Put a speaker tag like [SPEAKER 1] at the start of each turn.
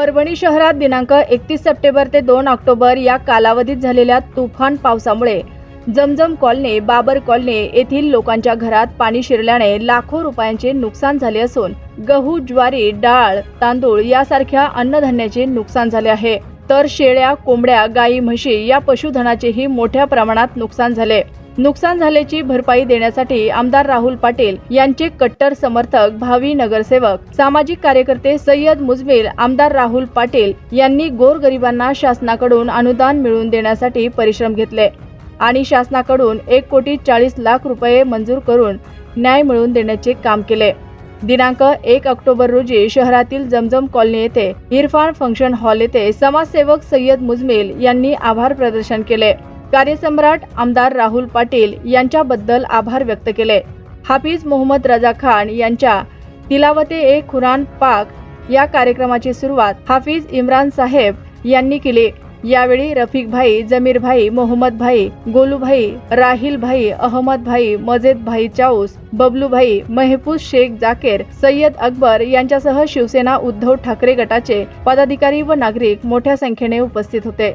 [SPEAKER 1] परभणी शहरात दिनांक एकतीस सप्टेंबर ते दोन ऑक्टोबर या कालावधीत झालेल्या तुफान पावसामुळे जमजम कॉलनी बाबर कॉलनी येथील लोकांच्या घरात पाणी शिरल्याने लाखो रुपयांचे नुकसान झाले असून गहू ज्वारी डाळ तांदूळ यासारख्या अन्नधान्याचे नुकसान झाले आहे. तर शेळ्या कोंबड्या गाई म्हशी या पशुधनाचेही मोठ्या प्रमाणात नुकसान झाले. नुकसान झाल्याची भरपाई देण्यासाठी आमदार राहुल पाटील यांचे कट्टर समर्थक भावी नगरसेवक सामाजिक कार्यकर्ते सय्यद मुजमिल आमदार राहुल पाटील यांनी गोरगरिबांना शासनाकडून अनुदान मिळवून देण्यासाठी परिश्रम घेतले आणि शासनाकडून एक कोटी चाळीस लाख रुपये मंजूर करून न्याय मिळवून देण्याचे काम केले. दिनांक एक ऑक्टोबर रोजी शहरातील जमजम कॉलनी येथे इरफान फंक्शन हॉल येथे समाजसेवक सय्यद मुजमिल यांनी आभार प्रदर्शन केले. कार्यसम्राट आमदार राहुल पाटील यांच्याबद्दल आभार व्यक्त केले. हाफिज मोहम्मद रजा खान यांच्या तिलावते ए खुरान पाक या कार्यक्रमाची सुरुवात हाफिज इम्रान साहेब यांनी केली. यावेळी रफिक भाई जमीर भाई मोहम्मद भाई गोलू भाई राहिल भाई अहमद भाई मजेद भाई चाऊस बबलू भाई मेहफूज शेख जाकेर सय्यद अकबर यांच्यासह शिवसेना उद्धव ठाकरे गटाचे पदाधिकारी व नागरिक मोठ्या संख्येने उपस्थित होते.